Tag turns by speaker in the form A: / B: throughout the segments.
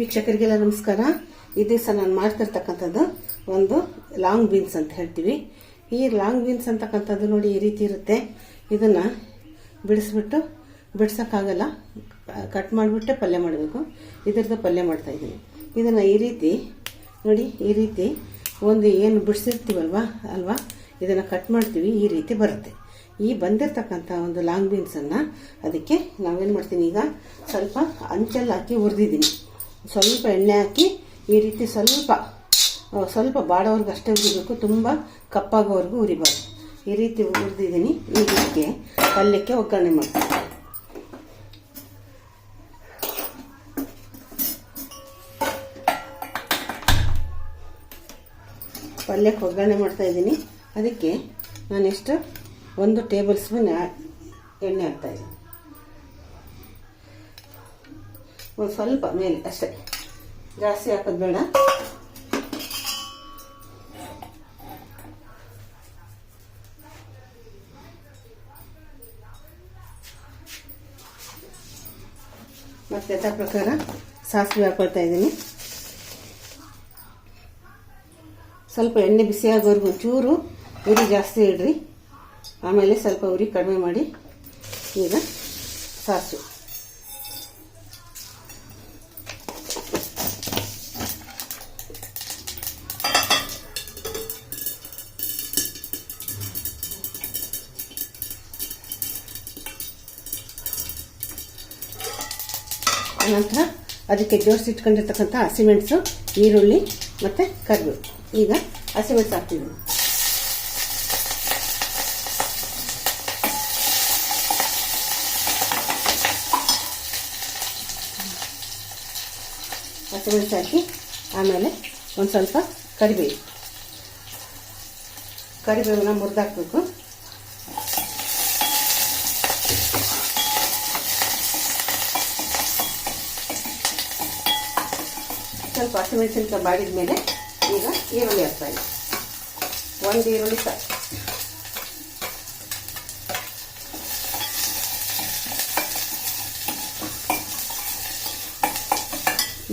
A: ವೀಕ್ಷಕರಿಗೆಲ್ಲ ನಮಸ್ಕಾರ. ಈ ದಿವಸ ನಾನು ಮಾಡ್ತಿರ್ತಕ್ಕಂಥದ್ದು ಒಂದು ಲಾಂಗ್ ಬೀನ್ಸ್ ಅಂತ ಹೇಳ್ತೀವಿ. ಈ ಲಾಂಗ್ ಬೀನ್ಸ್ ಅಂತಕ್ಕಂಥದ್ದು ನೋಡಿ ಈ ರೀತಿ ಇರುತ್ತೆ. ಇದನ್ನು ಬಿಡಿಸ್ಬಿಟ್ಟು ಬಿಡ್ಸೋಕ್ಕಾಗಲ್ಲ. ಕಟ್ ಮಾಡಿಬಿಟ್ಟೆ ಪಲ್ಯ ಮಾಡಬೇಕು. ಇದರದ್ದು ಪಲ್ಯ ಮಾಡ್ತಾ ಇದ್ದೀನಿ. ಇದನ್ನು ಈ ರೀತಿ ನೋಡಿ, ಈ ರೀತಿ ಒಂದು ಏನು ಬಿಡಿಸಿರ್ತೀವಲ್ವ, ಅಲ್ವಾ? ಇದನ್ನು ಕಟ್ ಮಾಡ್ತೀವಿ, ಈ ರೀತಿ ಬರುತ್ತೆ. ಈ ಬಂದಿರತಕ್ಕಂಥ ಒಂದು ಲಾಂಗ್ ಬೀನ್ಸನ್ನು ಅದಕ್ಕೆ ನಾವೇನು ಮಾಡ್ತೀನಿ ಈಗ ಸ್ವಲ್ಪ ಅಂಚಲ್ಲಿ ಹಾಕಿ ಹುರಿದಿದ್ದೀನಿ. ಸ್ವಲ್ಪ ಎಣ್ಣೆ ಹಾಕಿ ಈ ರೀತಿ ಸ್ವಲ್ಪ ಸ್ವಲ್ಪ ಬಾಡೋವ್ರಿಗೆ ಅಷ್ಟೇ ಉರಿಬೇಕು. ತುಂಬ ಕಪ್ಪಾಗೋವರೆಗೂ ಉರಿಬಾರ್ದು. ಈ ರೀತಿ ಹುರಿದಿದ್ದೀನಿ ಈ ಇದಕ್ಕೆ ಪಲ್ಯಕ್ಕೆ ಒಗ್ಗರಣೆ ಮಾಡ್ತೀನಿ. ಪಲ್ಯಕ್ಕೆ ಒಗ್ಗರಣೆ ಮಾಡ್ತಾ ಇದ್ದೀನಿ. ಅದಕ್ಕೆ ನಾನೆಷ್ಟು ಒಂದು ಟೇಬಲ್ ಸ್ಪೂನ್ ಎಣ್ಣೆ ಹಾಕ್ತಾ ಇದ್ದೀನಿ ಒಂದು ಸ್ವಲ್ಪ ಮೇಲೆ, ಅಷ್ಟೇ. ಜಾಸ್ತಿ ಹಾಕೋದು ಬೇಡ. ಮತ್ತೆ ಯಥಾ ಪ್ರಕಾರ ಸಾಸಿವೆ ಹಾಕೊಳ್ತಾ ಇದ್ದೀನಿ. ಸ್ವಲ್ಪ ಎಣ್ಣೆ ಬಿಸಿ ಆಗೋವರೆಗೂ ಚೂರು ಉರಿ ಜಾಸ್ತಿ ಇಡ್ರಿ. ಆಮೇಲೆ ಸ್ವಲ್ಪ ಉರಿ ಕಡಿಮೆ ಮಾಡಿ ಈಗ ಸಾಸಿವೆ. ಆನಂತರ ಅದಕ್ಕೆ ಜೋಡಿಸಿಟ್ಕೊಂಡಿರ್ತಕ್ಕಂಥ ಹಸಿಮೆಣಸು ಈರುಳ್ಳಿ ಮತ್ತು ಕರಿಬೇವು ಈಗ ಹಸಿಮೆಣಸು ಹಾಕ್ತಿದ್ದೀನಿ ಹಸಿಮೆಣಸು ಹಾಕಿ ಆಮೇಲೆ ಒಂದು ಸ್ವಲ್ಪ ಕರಿಬೇವು. ಕರಿಬೇವನ್ನ ಮುರಿದಾಕ್ಬೇಕು. ಸ್ವಲ್ಪ ಹಸಿಮೆಣಸಿನ್ಕಾಯಿ ಬಾಡಿದ ಮೇಲೆ ಈಗ ಈರುಳ್ಳಿ ಹಾಕ್ತಾ ಇದ್ದೀನಿ. ಒಂದು ಈರುಳ್ಳಿ ಸಾಕು.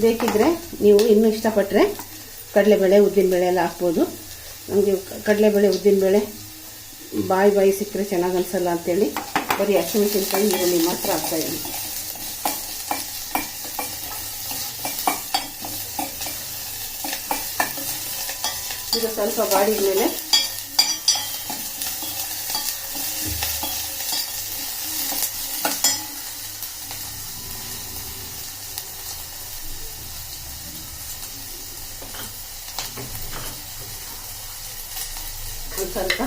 A: ಬೇಕಿದ್ರೆ ನೀವು ಇನ್ನೂ ಇಷ್ಟಪಟ್ಟರೆ ಕಡಲೆಬೇಳೆ, ಉದ್ದಿನಬೇಳೆ ಎಲ್ಲ ಹಾಕ್ಬೋದು. ನಮಗೆ ಕಡಲೆಬೇಳೆ, ಉದ್ದಿನಬೇಳೆ ಬಾಯಿ ಬಾಯಿ ಸಿಕ್ಕರೆ ಚೆನ್ನಾಗಿ ಅನಿಸಲ್ಲ ಅಂತೇಳಿ ಬರೀ ಹಸಿಮೆಣಸಿನ್ಕಾಯಿ ಈರುಳ್ಳಿ ಮಾತ್ರ ಹಾಕ್ತಾಯಿದ್ದೀನಿ ಇದು ಸ್ವಲ್ಪ ಬಾಡಿದ ಮೇಲೆ. ಸ್ವಲ್ಪ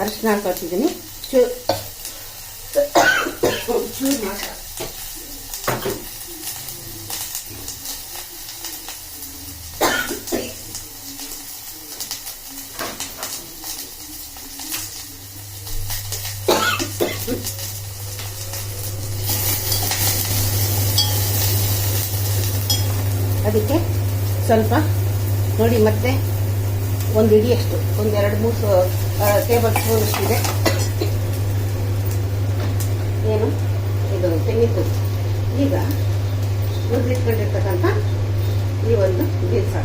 A: ಅರಿಶಿನ ಹಾಕೋತಿದ್ದೀನಿ ಚೂರು ಚೂರು ಮಾತ್ರ ಅದಕ್ಕೆ ಸ್ವಲ್ಪ ನೋಡಿ ಮತ್ತೆ ಒಂದು ಇಡಿಯಷ್ಟು ಒಂದು ಎರಡು ಮೂರು ಟೇಬಲ್ ಸ್ಪೂನ್ ಅಷ್ಟಿದೆ ಏನು? ಇದು ತೆಂಗಿತು ಈಗ ಹುರಿದಿಟ್ಕೊಂಡಿರ್ತಕ್ಕಂಥ ಈ ಒಂದು ಬೀನ್ಸ್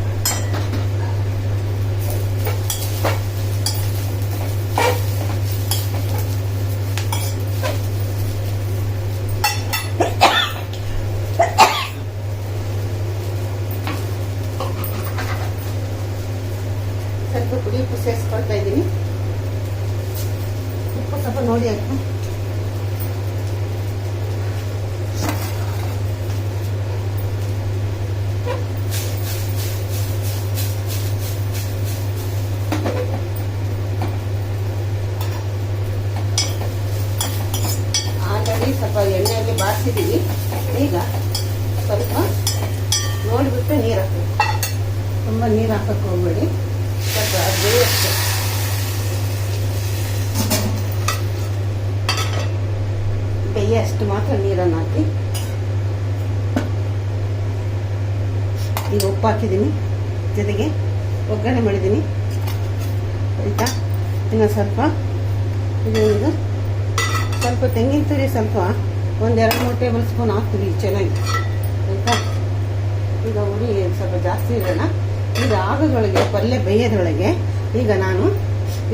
A: ಸ್ವಲ್ಪ ಪುಡಿ ಉಪ್ಪು ಸೇರಿಸ್ಕೊಳ್ತಾ ಇದ್ದೀನಿ ಉಪ್ಪು ಸ್ವಲ್ಪ ನೋಡಿ ಹಾಕು ಆಲ್ರೆಡಿ ಸ್ವಲ್ಪ ಎಣ್ಣೆಯಲ್ಲಿ ಬಾರಿಸಿದ್ದೀವಿ ಈಗ. ಸ್ವಲ್ಪ ನೋಡಿಬಿಟ್ಟು ನೀರು ಹಾಕಬೇಕು. ತುಂಬ ನೀರು ಹಾಕಕ್ಕೆ ಹೋಗ್ಬೇಡಿ. ಸ್ವಲ್ಪ ಅದು ಬೇಯಷ್ಟು ಬೇಯಷ್ಟು ಮಾತ್ರ ನೀರನ್ನು ಹಾಕಿ. ಈಗ ಉಪ್ಪು ಹಾಕಿದ್ದೀನಿ. ಜೊತೆಗೆ ಒಗ್ಗರಣೆ ಮಾಡಿದ್ದೀನಿ. ಆಯಿತಾ? ಇನ್ನು ಸ್ವಲ್ಪ ಇದು ಸ್ವಲ್ಪ ತೆಂಗಿನ ತುರಿ ಸ್ವಲ್ಪ ಒಂದು ಎರಡು ಮೂರು ಟೇಬಲ್ ಸ್ಪೂನ್ ಹಾಕ್ತೀವಿ ಚೆನ್ನಾಗಿ. ಆಯಿತಾ? ಈಗ ಉರಿ ಸ್ವಲ್ಪ ಜಾಸ್ತಿ ಇರೋಣ. ಈಗ ಆಗದೊಳಗೆ, ಪಲ್ಯ ಬೇಯೋದ್ರೊಳಗೆ ಈಗ ನಾನು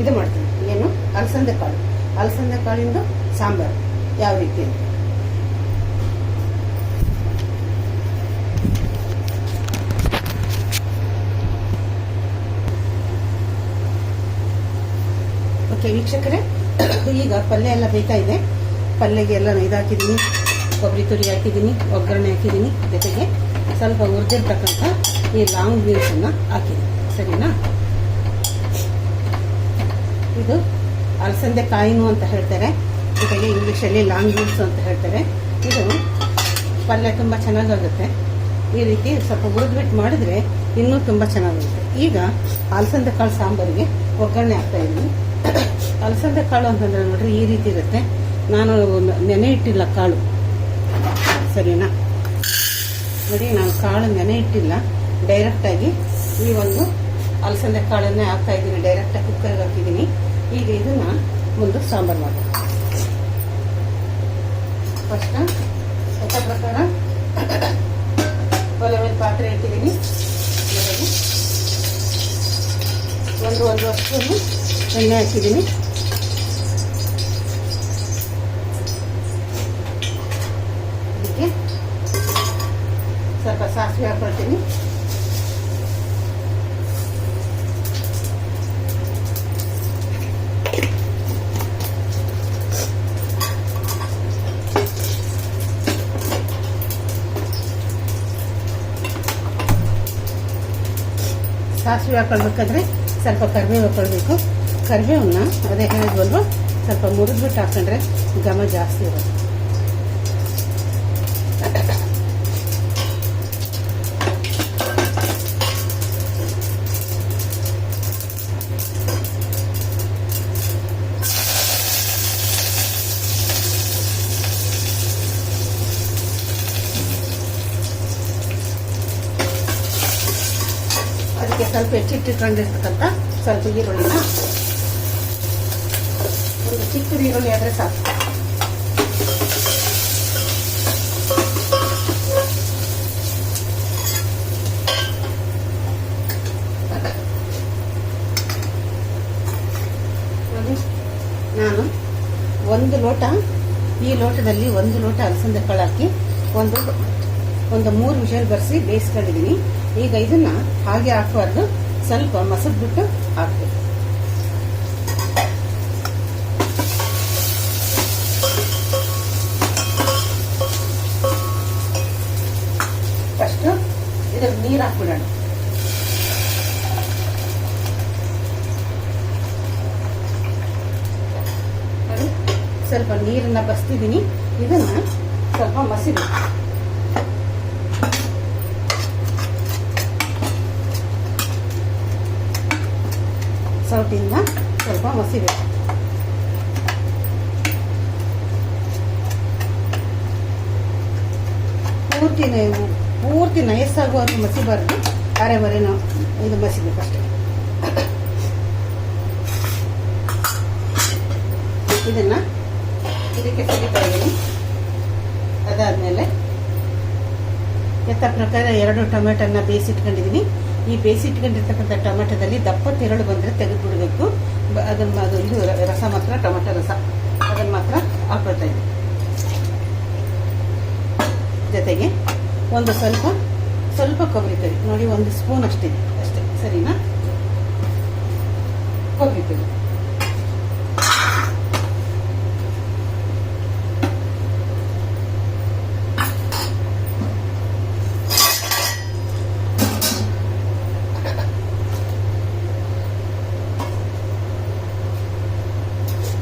A: ಇದು ಮಾಡ್ತೀನಿ. ಏನು? ಅಲಸಂದೆ ಕಾಳು. ಅಲಸಂದೆ ಕಾಳಿಂದು ಸಾಂಬಾರು, ಯಾವ ರೀತಿ ಓಕೆ ವೀಕ್ಷಕರೇ, ಈಗ ಪಲ್ಯ ಎಲ್ಲ ಬೇಯ್ತಾ ಇದೆ. ಪಲ್ಯಗೆ ಎಲ್ಲ ಇದಾಕಿದ್ದೀನಿ, ಕೊಬ್ಬರಿ ತುರಿ ಹಾಕಿದ್ದೀನಿ, ಒಗ್ಗರಣೆ ಹಾಕಿದ್ದೀನಿ. ಜೊತೆಗೆ ಸ್ವಲ್ಪ ಹುರಿದಿರ್ತಕ್ಕಂಥ ಈ ಲಾಂಗ್ ಬೀನ್ಸನ್ನು ಹಾಕಿದ್ದೀನಿ. ಸರಿನಾ? ಇದು ಅಲಸಂದೆ ಕಾಯಿನು ಅಂತ ಹೇಳ್ತಾರೆ. ಜೊತೆಗೆ ಇಂಗ್ಲೀಷಲ್ಲಿ ಲಾಂಗ್ ಬೀನ್ಸ್ ಅಂತ ಹೇಳ್ತಾರೆ. ಇದು ಪಲ್ಯ ತುಂಬ ಚೆನ್ನಾಗಾಗುತ್ತೆ. ಈ ರೀತಿ ಸ್ವಲ್ಪ ಹುರಿದ್ಬಿಟ್ಟು ಮಾಡಿದ್ರೆ ಇನ್ನೂ ತುಂಬ ಚೆನ್ನಾಗಿರುತ್ತೆ. ಈಗ ಅಲಸಂದೆ ಕಾಳು ಸಾಂಬಾರಿಗೆ ಒಗ್ಗರಣೆ ಹಾಕ್ತಾ ಇದ್ದೀನಿ. ಅಲಸಂದೆ ಕಾಳು ಅಂತಂದ್ರೆ ನೋಡ್ರಿ ಈ ರೀತಿ ಇರುತ್ತೆ. ನಾನು ನೆನೆ ಇಟ್ಟಿಲ್ಲ ಕಾಳು. ಸರಿನಾ? ನೋಡಿ, ನಾನು ಕಾಳು ನೆನೆ ಇಟ್ಟಿಲ್ಲ. ಡೈರೆಕ್ಟಾಗಿ ಈ ಒಂದು ಅಲಸಂದೆ ಕಾಳನ್ನೇ ಹಾಕ್ತಾ ಇದ್ದೀನಿ. ಡೈರೆಕ್ಟಾಗಿ ಕುಕ್ಕರ್ಗೆ ಹಾಕಿದ್ದೀನಿ. ಈಗ ಇದನ್ನ ಒಂದು ಸಾಂಬಾರು ಮಾಡಿ ಫಸ್ಟ್ ಯಥ ಪ್ರಕಾರ ಒಲೆ ಮೇಲೆ ಪಾತ್ರೆ ಇಟ್ಟಿದ್ದೀನಿ. ಒಂದು ಒಂದು ಅಷ್ಟು ಎಣ್ಣೆ ಹಾಕಿದ್ದೀನಿ ಅದಕ್ಕೆ ಸ್ವಲ್ಪ ಸಾಸಿವೆ ಹಾಕೊಳ್ತೀನಿ ಸಾಸಿವೆ ಹಾಕೊಳ್ಬೇಕಾದ್ರೆ ಸ್ವಲ್ಪ ಕರಿಬೇವು ಹಾಕೊಳ್ಬೇಕು. ಕರಿಬೇವನ್ನ ಅದೇ ಹೇಳಿದ್ವಲ್ವ? ಸ್ವಲ್ಪ ಮುರಿದ್ಬಿಟ್ಟು ಹಾಕೊಂಡ್ರೆ ಘಮ ಜಾಸ್ತಿ ಇರುತ್ತೆ. ಅದಕ್ಕೆ ಸ್ವಲ್ಪ ಈರುಳ್ಳಿನ ಒಂದು ಚಿಕ್ಕ ಈರುಳ್ಳಿ ಆದರೆ ಸಾಕು. ನಾನು ಒಂದು ಲೋಟ, ಈ ಲೋಟದಲ್ಲಿ ಒಂದು ಲೋಟ ಅಲಸಂದೆ ಕಾಳು ಹಾಕಿ ಒಂದು ಒಂದು ಮೂರು ವಿಷಲ್ ಬರೆಸಿ ಬೇಯಿಸ್ಕೊಂಡಿದ್ದೀನಿ. ಈಗ ಇದನ್ನು ಹಾಗೆ ಹಾಕಬಾರ್ದು. ಸ್ವಲ್ಪ ಮಸದ್ಬಿಟ್ಟು ಹಾಕ್ಬೇಕು ಫಸ್ಟ್ ಇದ್ರಲ್ಲಿ ನೀರು ಹಾಕ್ಬಿಡೋಣ ನೋಡಿ, ಸ್ವಲ್ಪ ನೀರನ್ನ ಬಸ್ತಿದ್ದೀನಿ ಇದನ್ನ ಸ್ವಲ್ಪ ಮಸಿಬೇಕು ಸೌಟಿಂದ ಸ್ವಲ್ಪ ಮಸಿಬೇಕು ಪೂರ್ತಿ ಪೂರ್ತಿ ನಯಸ್ಸಾಗುವಾಗ ಮಸಿಬಾರ್ದು. ಅರೆ ಬರೆ ನಾವು ಇದು ಮಸಿಬೇಕು ಅಷ್ಟೇ. ಇದನ್ನ ಇದಕ್ಕೆ ತೆಗಿತಾ ಇದ್ದೀನಿ. ಅದಾದ್ಮೇಲೆ ಎತ್ತ ಪ್ರಕಾರ ಎರಡು ಟೊಮೆಟೊನ ಬೇಯಿಸಿಟ್ಕೊಂಡಿದ್ದೀನಿ. ಈ ಬೇಯಿಸಿಟ್ಕೊಂಡಿರ್ತಕ್ಕಂಥ ಟೊಮೆಟೊದಲ್ಲಿ ದಪ್ಪ ತೆರಳು ಬಂದರೆ ತೆಗೆದುಬಿಡಬೇಕು. ಅದನ್ನು ಅದು ಇದು ರಸ ಮಾತ್ರ, ಟೊಮೆಟೊ ರಸ. ಅದನ್ನು ಮಾತ್ರ ಹಾಕೊಳ್ತಾ ಇದ್ದೀನಿ ಜೊತೆಗೆ ಒಂದು ಸ್ವಲ್ಪ ಸ್ವಲ್ಪ ಕೊಬ್ಬರಿ ಕರಿ ನೋಡಿ, ಒಂದು ಸ್ಪೂನ್ ಅಷ್ಟಿದೆ ಅಷ್ಟೇ. ಸರಿನಾ? ಕೊಬ್ಬರಿ ಕರಿ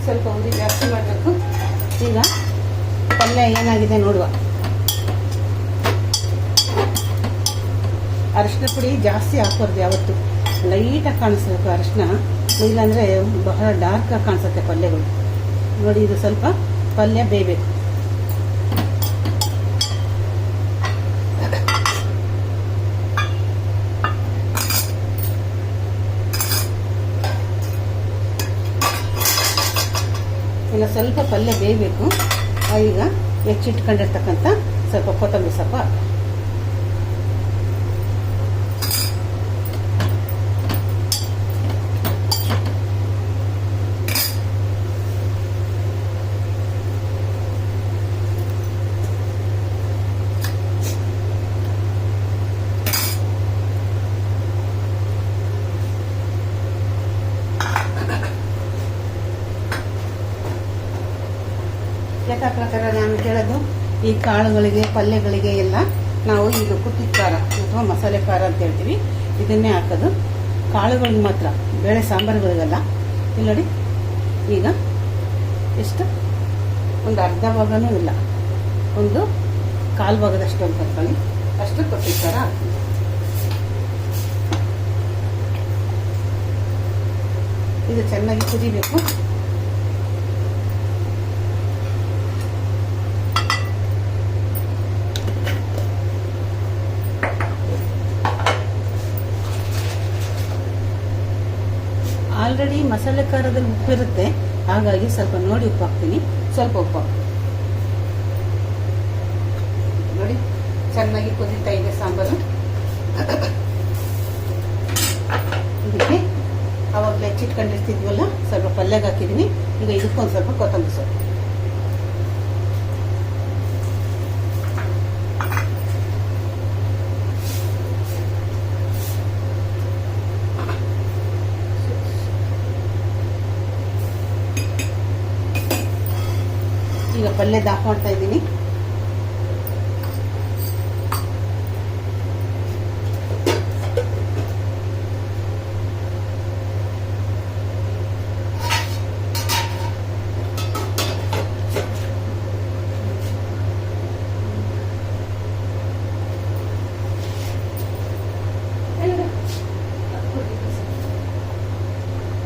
A: ಸ್ವಲ್ಪ ಉರಿ ಜಾಸ್ತಿ ಮಾಡಬೇಕು ಈಗ ಏನಾಗಿದೆ ನೋಡುವ. ಅರಿಶಿನ ಪುಡಿ ಜಾಸ್ತಿ ಹಾಕೋರ್ದು ಯಾವತ್ತು. ಲೈಟಾಗಿ ಕಾಣಿಸ್ಬೇಕು ಅರಿಶಿನ. ಇಲ್ಲಾಂದರೆ ಬಹಳ ಡಾರ್ಕಾಗಿ ಕಾಣಿಸುತ್ತೆ ಪಲ್ಯಗಳು. ನೋಡಿ, ಇದು ಸ್ವಲ್ಪ ಪಲ್ಯ ಬೇಯಬೇಕು. ಇಲ್ಲ ಸ್ವಲ್ಪ ಪಲ್ಯ ಬೇಯಬೇಕು. ಈಗ ಹೆಚ್ಚಿಟ್ಕೊಂಡಿರ್ತಕ್ಕಂಥ ಸ್ವಲ್ಪ ಕೊತ್ತಂಬರಿ ಸೊಪ್ಪು. ಯಥಾ ಪ್ರಕಾರ ನಾನು ಹೇಳೋದು ಈ ಕಾಳುಗಳಿಗೆ, ಪಲ್ಯಗಳಿಗೆ ಎಲ್ಲ ನಾವು ಇದು ಕುತ್ತಿ ಖಾರ ಅಥವಾ ಮಸಾಲೆ ಖಾರ ಅಂತ ಹೇಳ್ತೀವಿ. ಇದನ್ನೇ ಹಾಕೋದು. ಕಾಳುಗಳಿಗೆ ಮಾತ್ರ, ಬೇಳೆ ಸಾಂಬಾರುಗಳಿಗೆಲ್ಲ. ಇಲ್ಲಿ ನೋಡಿ, ಈಗ ಎಷ್ಟು? ಒಂದು ಅರ್ಧ ಭಾಗನೂ ಇಲ್ಲ. ಒಂದು ಕಾಲು ಭಾಗದಷ್ಟು ಅಂತ ಹಾಕೊಳ್ಳಿ ಅಷ್ಟು ಕುತ್ತಿ ಖಾರ ಇದು ಚೆನ್ನಾಗಿ ಕುದಿಬೇಕು. ಆಲ್ರೆಡಿ ಮಸಾಲೆ ಖಾರದಲ್ಲಿ ಉಪ್ಪಿರುತ್ತೆ. ಹಾಗಾಗಿ ಸ್ವಲ್ಪ ನೋಡಿ ಉಪ್ಪು ಹಾಕ್ತೀನಿ ಸ್ವಲ್ಪ ಉಪ್ಪು. ನೋಡಿ, ಚೆನ್ನಾಗಿ ಕುದೀತಾ ಇದೆ ಸಾಂಬಾರು. ಇದಕ್ಕೆ ಅವಾಗಲೇ ಹೆಚ್ಚಿಟ್ಕೊಂಡಿರ್ತಿದ್ವಲ್ಲ, ಸ್ವಲ್ಪ ಪಲ್ಯಗೆ ಹಾಕಿದ್ದೀನಿ ಈಗ ಇದಕ್ಕೊಂದು ಸ್ವಲ್ಪ ಕೊತ್ತಂಬರಿ ಸೊಪ್ಪು ಈಗ ಪಲ್ಯದ ದಾಖ ಮಾಡ್ತಾ ಇದ್ದೀನಿ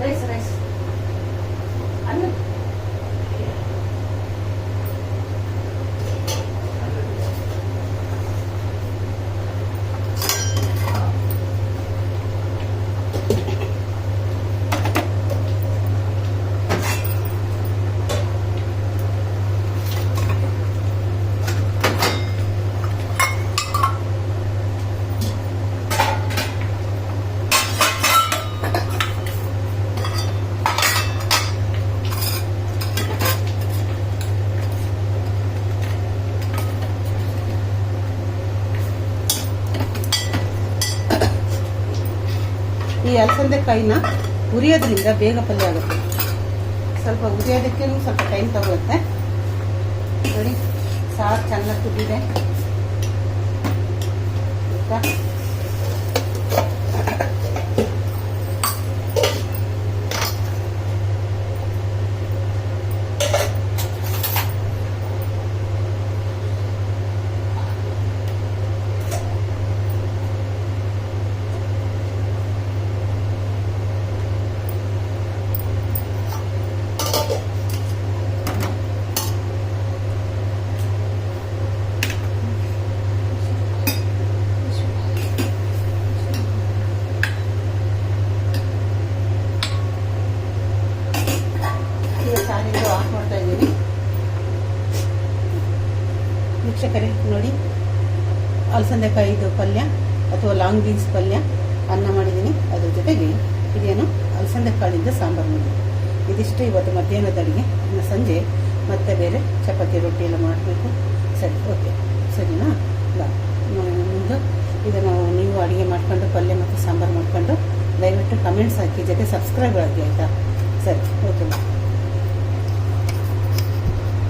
A: ರೈಸ್ ರೈಸ್ ಅನ್ನ ಈ ಅಲಸಂದೆ ಕಾಯಿನ ಹುರಿಯೋದ್ರಿಂದ ಬೇಗ ಪಲ್ಯ ಆಗುತ್ತೆ. ಸ್ವಲ್ಪ ಉರಿಯೋದಕ್ಕೆ ಸ್ವಲ್ಪ ಟೈಮ್ ತಗೊಳುತ್ತೆ. ನೋಡಿ, ಸಾರು ಚೆನ್ನಾಗಿ ಕುದ್ದಿದೆ ಆಯ್ತಾ? ಈಗ ಸಾರಿದ್ದು ಆಫ್ ಮಾಡ್ತಾ ಇದ್ದೀನಿ ವೀಕ್ಷಕರೇ ನೋಡಿ ಅಲಸಂದೆಕಾಯಿದು ಪಲ್ಯ ಅಥವಾ ಲಾಂಗ್ ಬೀನ್ಸ್ ಪಲ್ಯ ಅನ್ನ ಮಾಡಿದ್ದೀನಿ. ಅದ್ರ ಜೊತೆಗೆ ಇದೇನು ಅಲಸಂದೆ ಕಾಳಿಂದ ಸಾಂಬಾರು ಮಾಡಿದ್ದೀನಿ. ಇದಿಷ್ಟು ಇವತ್ತು ಮಧ್ಯಾಹ್ನದ ಅಡುಗೆ. ಇನ್ನು ಸಂಜೆ ಮತ್ತೆ ಬೇರೆ ಚಪಾತಿ ರೊಟ್ಟಿ ಎಲ್ಲ ಮಾಡಬೇಕು. ಸರಿ, ಓಕೆ. ಸರಿನಾ? ಮುಂದೆ ಇದನ್ನು ನೀವು ಅಡುಗೆ ಮಾಡ್ಕೊಂಡು ಪಲ್ಯ ಮತ್ತು ಸಾಂಬಾರು ಮಾಡಿಕೊಂಡು ದಯವಿಟ್ಟು ಕಮೆಂಟ್ಸ್ ಹಾಕಿ, ಜೊತೆ ಸಬ್ಸ್ಕ್ರೈಬ್ ಆಗಿ ಆಯಿತಾ? ಸರಿ, ಓಕೆ.